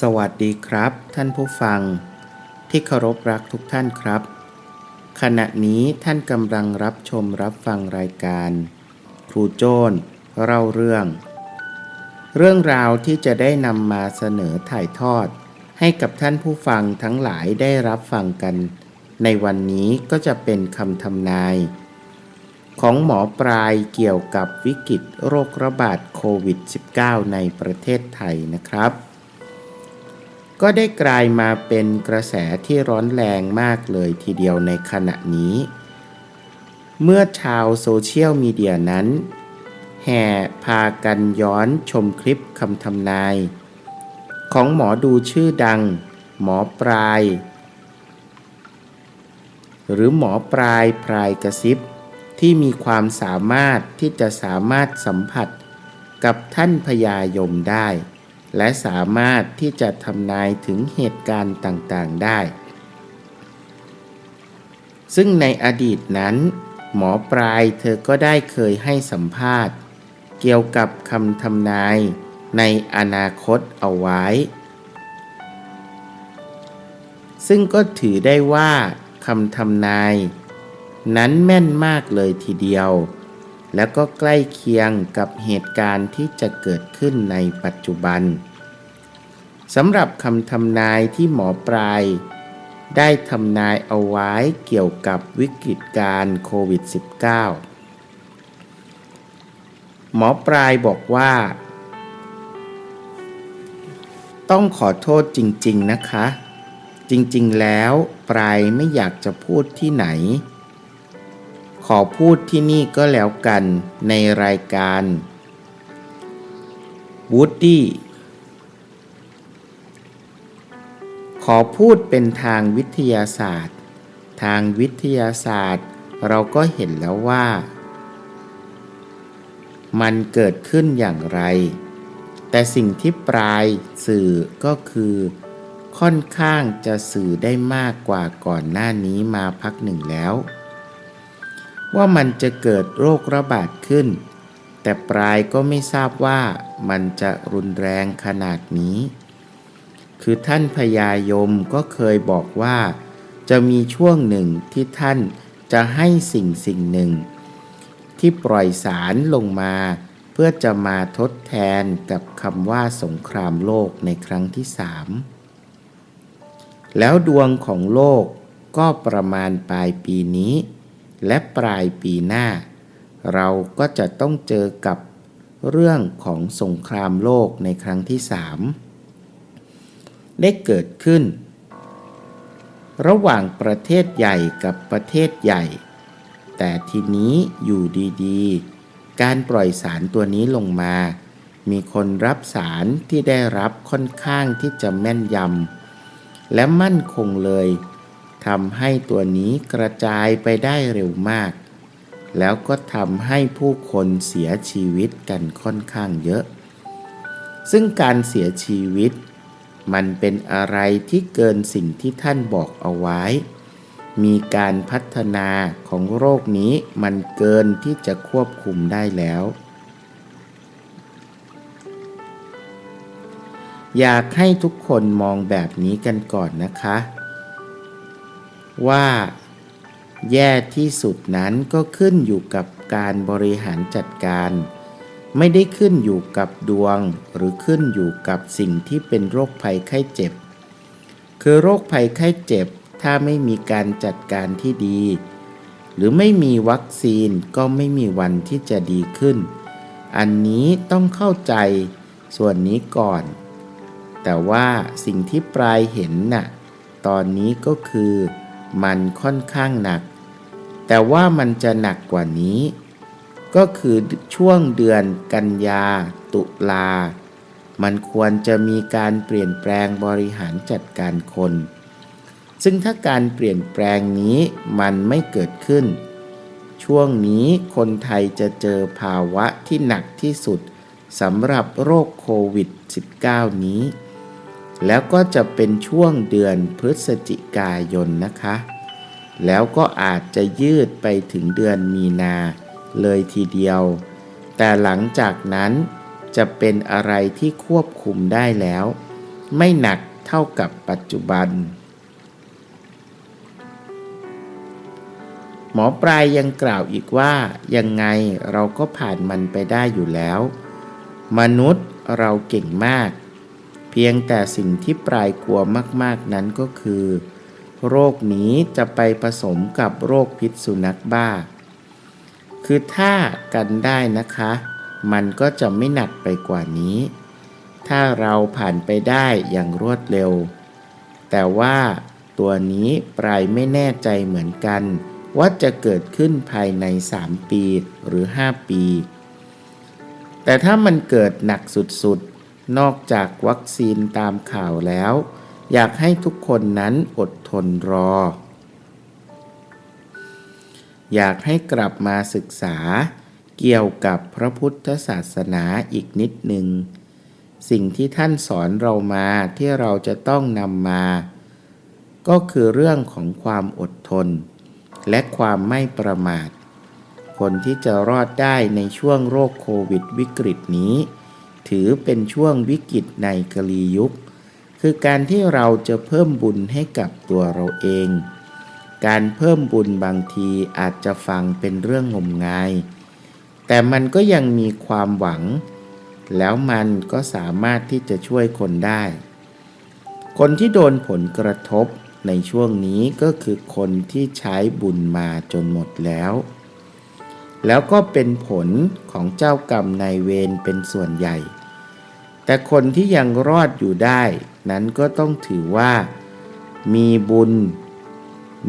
สวัสดีครับ ท่านผู้ฟัง ที่เคารพรักทุกท่านครับ ขณะนี้ท่านกำลังรับชมรับฟังรายการ ครูโจ้นเล่าเรื่อง เรื่องราวที่จะได้นำมาเสนอถ่ายทอด ให้กับท่านผู้ฟังทั้งหลายได้รับฟังกัน ในวันนี้ก็จะเป็นคำทำนาย ของหมอปลายเกี่ยวกับวิกฤตโรคระบาดโควิด -19 ในประเทศไทยนะครับ ก็ได้กลายมาเป็นกระแสที่ร้อนแรงมากเลยทีเดียวในขณะนี้ เมื่อชาวโซเชียลมีเดียนั้น แห่พากันย้อนชมคลิปคำทำนาย ของหมอดูชื่อดัง หมอปลาย หรือหมอปลายพลายกระซิบ ที่มีความสามารถที่จะสามารถสัมผัสกับท่านพญายมได้ และสามารถที่จะทำนายถึงเหตุการณ์ต่างๆได้ ซึ่งในอดีตนั้น หมอปลายเธอก็ได้เคยให้สัมภาษณ์ เกี่ยวกับคำทำนายในอนาคตเอาไว้ ซึ่งก็ถือได้ว่าคำทำนาย นั้นแม่นมากเลยทีเดียว แล้วก็ใกล้เคียงกับเหตุการณ์ที่จะเกิดขึ้นในปัจจุบันสำหรับคำทำนายที่หมอปลาย ได้ทำนายเอาไว้เกี่ยวกับวิกฤตการโควิด -19 หมอปลายบอกว่า ต้องขอโทษจริง ๆ นะคะ จริง ๆ แล้วปลายไม่อยากจะพูดที่ไหน ขอพูดที่นี่ก็แล้วกันในรายการวูดดี้ขอพูดเป็นทางวิทยาศาสตร์ ทางวิทยาศาสตร์ เราก็เห็นแล้วว่า มันเกิดขึ้นอย่างไร แต่สิ่งที่ปลายสื่อก็คือ ค่อนข้างจะสื่อได้มากกว่าก่อนหน้านี้มาพักหนึ่งแล้ว ว่ามันจะเกิดโรคระบาดขึ้น แต่ปลายก็ไม่ทราบว่ามันจะรุนแรงขนาดนี้ คือท่านพญายมก็เคยบอกว่า จะมีช่วงหนึ่งที่ท่านจะให้สิ่งสิ่งหนึ่ง ที่ปล่อยสารลงมาเพื่อจะมาทดแทนกับคำว่าสงครามโลกในครั้งที่สามแล้วดวงของโลกก็ประมาณปลายปีนี้ และปลายปีหน้า เราก็จะต้องเจอกับเรื่องของสงครามโลกในครั้งที่สามได้เกิดขึ้น ระหว่างประเทศใหญ่กับประเทศใหญ่ แต่ทีนี้อยู่ดีๆ การปล่อยสารตัวนี้ลงมา มีคนรับสารที่ได้รับค่อนข้างที่จะแม่นยำและมั่นคงเลย ทำให้ตัวนี้กระจายไปได้เร็วมาก แล้วก็ทำให้ผู้คนเสียชีวิตกันค่อนข้างเยอะ ซึ่งการเสียชีวิต มันเป็นอะไรที่เกินสิ่งที่ท่านบอกเอาไว้ มีการพัฒนาของโรคนี้มันเกินที่จะควบคุมได้แล้วอยากให้ทุกคนมองแบบนี้กันก่อนนะคะ ว่าแย่ที่สุดนั้นก็ขึ้นอยู่กับการบริหารจัดการ ไม่ได้ขึ้นอยู่กับดวง หรือขึ้นอยู่กับสิ่งที่เป็นโรคภัยไข้เจ็บ คือโรคภัยไข้เจ็บ ถ้าไม่มีการจัดการที่ดี หรือไม่มีวัคซีนก็ไม่มีวันที่จะดีขึ้น อันนี้ต้องเข้าใจส่วนนี้ก่อน แต่ว่าสิ่งที่ปลายเห็นน่ะตอนนี้ก็คือ มันค่อนข้างหนัก แต่ว่ามันจะหนักกว่านี้ ก็คือช่วงเดือนกันยา ตุลา มันควรจะมีการเปลี่ยนแปลงบริหารจัดการคน ซึ่งถ้าการเปลี่ยนแปลงนี้มันไม่เกิดขึ้น ช่วงนี้คนไทยจะเจอภาวะที่หนักที่สุดสำหรับโรคโควิด -19 นี้ แล้วก็จะเป็นช่วงเดือนพฤศจิกายนนะคะ แล้วก็อาจจะยืดไปถึงเดือนมีนาเลยทีเดียว แต่หลังจากนั้นจะเป็นอะไรที่ควบคุมได้แล้ว ไม่หนักเท่ากับปัจจุบัน หมอปลายยังกล่าวอีกว่ายังไงเราก็ผ่านมันไปได้อยู่แล้ว มนุษย์เราเก่งมาก พียงแต่สิ่งที่ปลายกลัวมากๆนั้นก็คือ โรคนี้จะไปผสมกับโรคพิษสุนัขบ้า คือถ้ากันได้นะคะ มันก็จะไม่หนักไปกว่านี้ ถ้าเราผ่านไปได้อย่างรวดเร็ว แต่ว่าตัวนี้ปลายไม่แน่ใจเหมือนกัน ว่าจะเกิดขึ้นภายใน 3 ปีหรือ 5 ปี แต่ถ้ามันเกิดหนักสุดๆ นอกจากวัคซีนตามข่าวแล้ว อยากให้ทุกคนนั้นอดทนรอ อยากให้กลับมาศึกษาเกี่ยวกับพระพุทธศาสนาอีกนิดหนึ่ง สิ่งที่ท่านสอนเรามาที่เราจะต้องนำมา ก็คือเรื่องของความอดทน และความไม่ประมาท คนที่จะรอดได้ในช่วงโรคโควิดวิกฤตนี้ ถือเป็นช่วงวิกฤตในกลียุค คือการที่เราจะเพิ่มบุญให้กับตัวเราเอง การเพิ่มบุญบางทีอาจจะฟังเป็นเรื่องงมงาย แต่มันก็ยังมีความหวัง แล้วมันก็สามารถที่จะช่วยคนได้ คนที่โดนผลกระทบในช่วงนี้ก็คือคนที่ใช้บุญมาจนหมดแล้ว แล้วก็เป็นผลของเจ้ากรรมนายเวรเป็นส่วนใหญ่ แต่คนที่ยังรอดอยู่ได้ นั้นก็ต้องถือว่า มีบุญ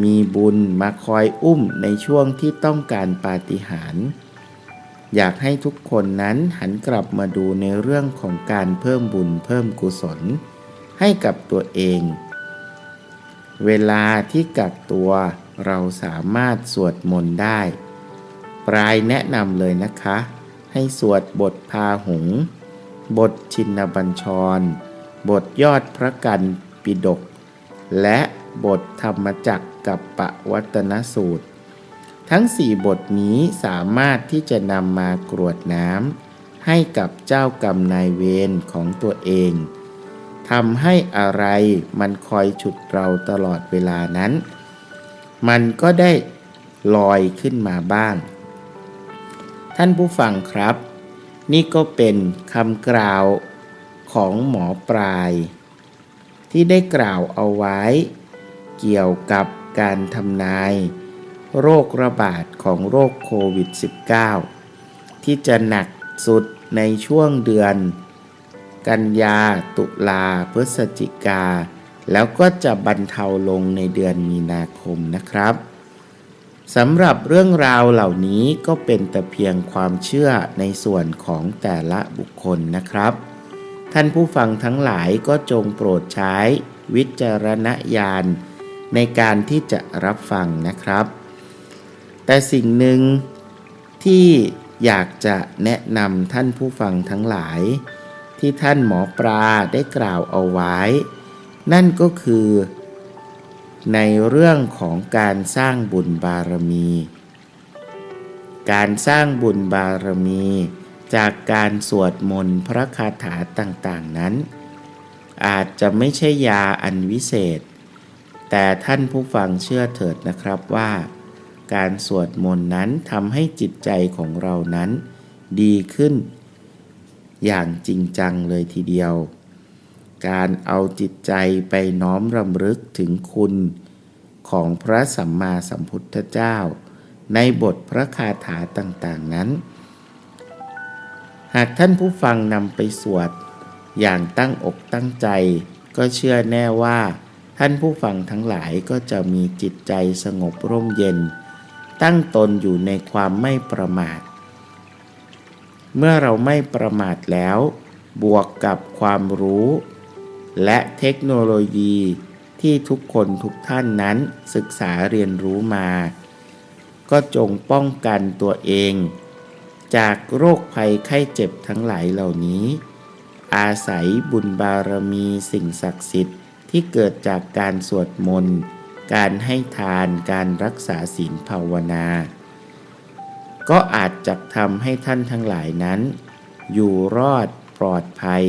มีบุญมาคอยอุ้มในช่วงที่ต้องการปาฏิหาริย์อยากให้ทุกคนนั้นหันกลับมาดูในเรื่องของการเพิ่มบุญเพิ่มกุศล ให้กับตัวเอง เวลาที่กักตัวเราสามารถสวดมนต์ได้ ปลายแนะนำเลยนะคะ ให้สวดบทพาหง บทชินบัญชร บทยอดพระกันปิดก และบทธรรมจักกับปวัตนสูตร ทั้งสี่บทนี้สามารถที่จะนำมากรวดน้ำให้กับเจ้ากรรมนายเวรของตัวเองทำให้อะไรมันคอยฉุดเราตลอดเวลานั้น มันก็ได้ลอยขึ้นมาบ้าง ท่านผู้ฟังครับ นี่ก็เป็นคำกล่าวของหมอปลาย ที่ได้กล่าวเอาไว้ เกี่ยวกับการทำนาย โรคระบาดของโรคโควิด -19 ที่จะหนักสุดในช่วงเดือน กันยาตุลาพฤศจิกา แล้วก็จะบรรเทาลงในเดือนมีนาคมนะครับ สำหรับเรื่องราวเหล่านี้ก็เป็นแต่เพียงความเชื่อในส่วนของแต่ละบุคคลนะครับ ท่านผู้ฟังทั้งหลายก็จงโปรดใช้วิจารณญาณในการที่จะรับฟังนะครับ แต่สิ่งหนึ่งที่อยากจะแนะนำท่านผู้ฟังทั้งหลาย ที่ท่านหมอปลาได้กล่าวเอาไว้ นั่นก็คือ ในเรื่องของการสร้างบุญบารมี การสร้างบุญบารมี จากการสวดมนต์พระคาถาต่างๆนั้น อาจจะไม่ใช่ยาอันวิเศษ แต่ท่านผู้ฟังเชื่อเถิดนะครับว่า การสวดมนต์นั้นทำให้จิตใจของเรานั้นดีขึ้น อย่างจริงจังเลยทีเดียว การเอาจิตใจไปน้อมรำลึกถึงคุณ ของพระสัมมาสัมพุทธเจ้า ในบทพระคาถาต่างๆนั้น หากท่านผู้ฟังนำไปสวด อย่างตั้งอกตั้งใจ ก็เชื่อแน่ว่า ท่านผู้ฟังทั้งหลายก็จะมีจิตใจสงบร่มเย็น ตั้งตนอยู่ในความไม่ประมาท เมื่อเราไม่ประมาทแล้วบวกกับความรู้ และเทคโนโลยีที่ทุกคนทุกท่านนั้นศึกษาเรียนรู้มา ก็จงป้องกันตัวเอง จากโรคภัยไข้เจ็บทั้งหลายเหล่านี้ อาศัยบุญบารมีสิ่งศักดิ์สิทธิ์ที่เกิดจากการสวดมนต์การให้ทานการรักษาศีลภาวนา ก็อาจจะทำให้ท่านทั้งหลายนั้น อยู่รอดปลอดภัย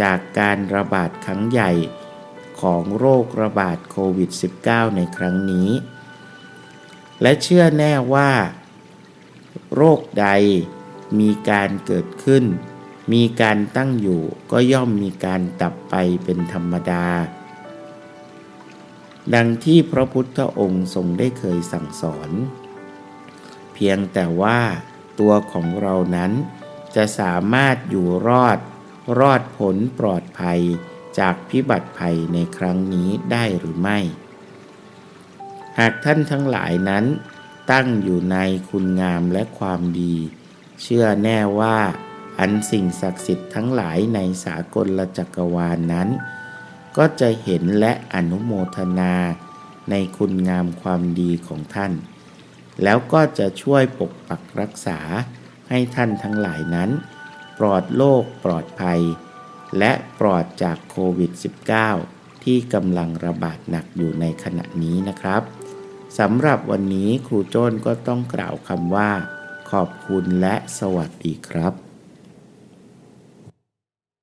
จากการระบาดครั้งใหญ่ของโรคระบาดโควิด -19 ในครั้งนี้ และเชื่อแน่ว่า โรคใดมีการเกิดขึ้น มีการตั้งอยู่ก็ย่อมมีการดับไปเป็นธรรมดา ดังที่พระพุทธองค์ทรงได้เคยสั่งสอน เพียงแต่ว่าตัวของเรานั้นจะสามารถอยู่รอด รอดผลปลอดภัยจากพิบัติภัยในครั้งนี้ได้หรือไม่ หากท่านทั้งหลายนั้น ตั้งอยู่ในคุณงามและความดี เชื่อแน่ว่า อันสิ่งศักดิ์สิทธิ์ทั้งหลายในสากลจักรวาลนนั้น ก็จะเห็นและอนุโมทนาในคุณงามความดีของท่าน แล้วก็จะช่วยปกปักรักษาให้ท่านทั้งหลายนั้น ปลอดโรคปลอดภัย และปลอดจากโควิด -19 ที่กำลังระบาดหนักอยู่ในขณะนี้นะครับสำหรับวันนี้ครูโจ้นก็ต้องกล่าวคำว่า ขอบคุณและสวัสดีครับ